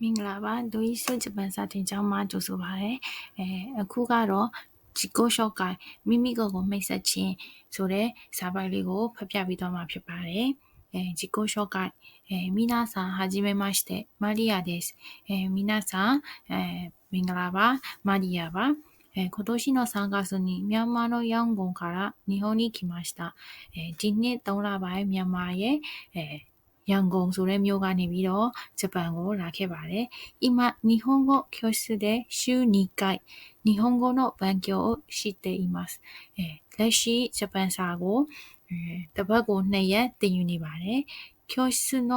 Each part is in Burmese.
မင်္ဂလာပါဒိုဤဆွဂျပန်စာတင်ကျောင်းမှာကြိုဆိုပါရစေအဲအခုကတော့ဒီကိုရှော့ကမိမိကိုယ်ကိုမိတ်ဆက်ခြင်းဆိုတဲ့စာပိုက်လေးကိုဖတ်ပြပေးသွားမှာဖြစ်ပါတယ်えー、自己紹介、えー、皆さん、はじめまして、マリアです。えー、皆さん、えー、ミンガラバ、マリアは、えー、今年の3月にミャンマーのヤンゴンから日本に来ました。えー、今年3လပိုင်းမြန်မာရဲ့ えー ရန်ကုန်ဆိုတဲ့မြို့ကနေပြီးတော့ဂျပန်ကိုလာခဲ့ပါတယ်။今日本語教室で週2回日本語の勉強をしています။အဲလက်ရှိဂျပန်စာကိုအဲတပတ်ကို2ရက်သင်ယူနေပါတယ်။教室の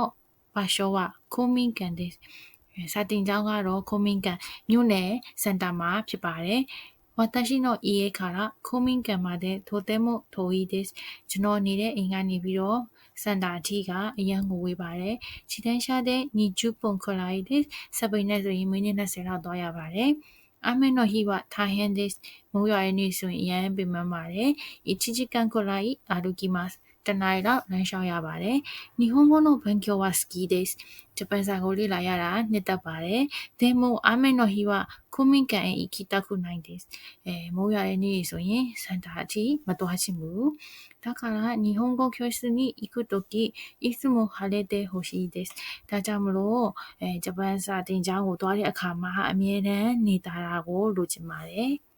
場所は公民館です။အဲစာတင်ကျောင်းကတော့公民館မြို့နယ်စင်တာမှာဖြစ်ပါတယ်။私の家から公民館までとても遠いです。ကျွန်တော်နေတဲ့အိမ်ကနေပြီးတော့ စန်တာတီကအရန်ကိုဝေးပါတယ်။ချီတန်းရှာတဲ့ညီကျူပွန်ခလာရီဒစ်စပိန်နဲ့ဆိုရင်မိနစ်20လောက်သွားရပါတယ်။အမေနိုဟီဝသာဟန်ဒစ်မိုးရွာရဲ့နေ့ဆိုရင်အရန်ပင်ပန်းပါတယ်။အချီချီကန်ကိုလိုက်အာလူကီမတ် တနင်္လာလမ်းလျှောက်ရပါတယ်။နီဟွန်ဂိုနိုဘန်ကျောဝါစကီဒေးစ်ဂျပန်စာကိုလေ့လာရတာနှစ်သက်ပါတယ်။ဒေမိုအာမေနိုဟီဝကုမင်ကန်အီကီတခုနိုင်ဒေးစ်အဲမိုးရတဲ့နေ့ဆိုရင်စန်တာအထိမသွားချင်ဘူး။ဒါからနီဟွန်ဂိုကျောစနီအီကုတိုကီအီစမိုဟာလေတေဟိုရှိဒေးစ်ဒါကြောင့်မလို့အဲဂျပန်စာတင်ကြောင်းကိုသွားတဲ့အခါမှာအမြဲတမ်းနေတာတာကိုလိုချင်ပါတယ်။